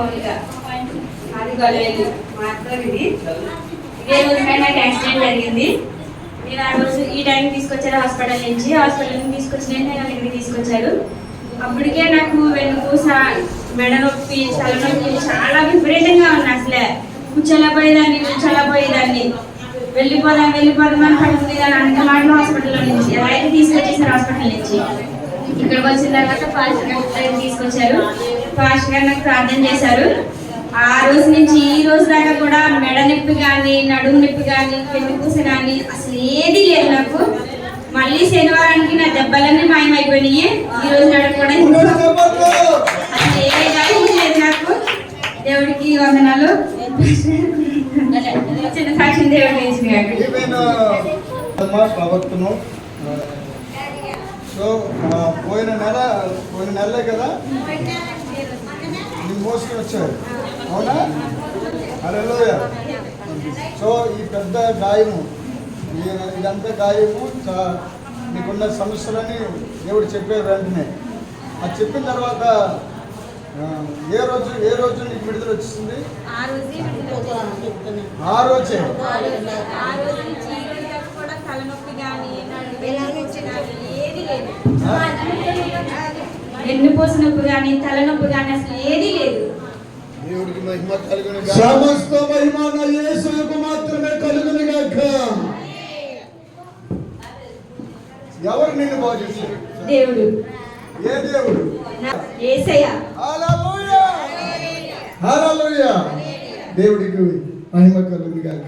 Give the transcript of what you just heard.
మౌలిక యాక్సిడెంట్ జరిగింది. నేను ఆ రోజు ఈ టైంకి తీసుకొచ్చారు హాస్పిటల్ నుంచి. హాస్పిటల్ నుంచి తీసుకొచ్చిన నన్ను ఇక్కడికి తీసుకొచ్చారు. అప్పటికే నాకు వెనుకు మెడ నొప్పి తలనొప్పి చాలా విపరీతంగా ఉంది అసలే. కూర్చోలేకపోయేదాన్ని కూర్చోలేకపోయేదాన్ని. వెళ్ళిపోదాం వెళ్ళిపోదాం అని పడుతుంది కానీ అంత మాటలు హాస్పిటల్లో నుంచి. అలా అయితే తీసుకొచ్చేసారు హాస్పిటల్ నుంచి. ఇక్కడికి వచ్చిన తర్వాత ఫాస్ట్ తీసుకొచ్చారు. ఫాస్ట్ గారు నాకు ప్రార్థన చేశారు. ఆ రోజు నుంచి ఈ రోజు దాకా కూడా మెడ నొప్పి కానీ నడుము నొప్పి కానీ పెన్నుపూస కానీ అసలు ఏది లేదు నాకు. మళ్ళీ శనివారానికి నా దెబ్బలన్నీ మాయమైపోయినాయి. ఈ రోజు నడుము కూడా అసలు ఏ గాయం లేదు నాకు. దేవుడికి వందనాలు. చిన్న సాక్ష్యం ప్రవర్తను? సో పోయిన నెల పోయిన నెలలే కదా? నీ మోసుకొని వచ్చారు. అవునా? అరెలోయ సో ఈ పెద్ద గాయము ఇదంతా గాయము నీకున్న సమస్యలని దేవుడు చెప్పే వెంటనే. అది చెప్పిన తర్వాత ఏ రోజు ఏ రోజు నీకు విడుదల వచ్చింది? ఆ రోజే ఏది లేదు. వెన్నుపూస నొప్పి కానీ తలనొప్పి కానీ అసలు ఏది లేదు. దేవుడికి మహిమ కలుగును సమస్త మహిమాన యేసుకు మాత్రమే కలుగును గాక. ఎవరు నిన్ను బాగు దేవుడు. ఏ దేవుడు? ఏసయ్య. హల్లెలూయా. హల్లెలూయా. దేవుడికి మహిమ కలుగును గాక.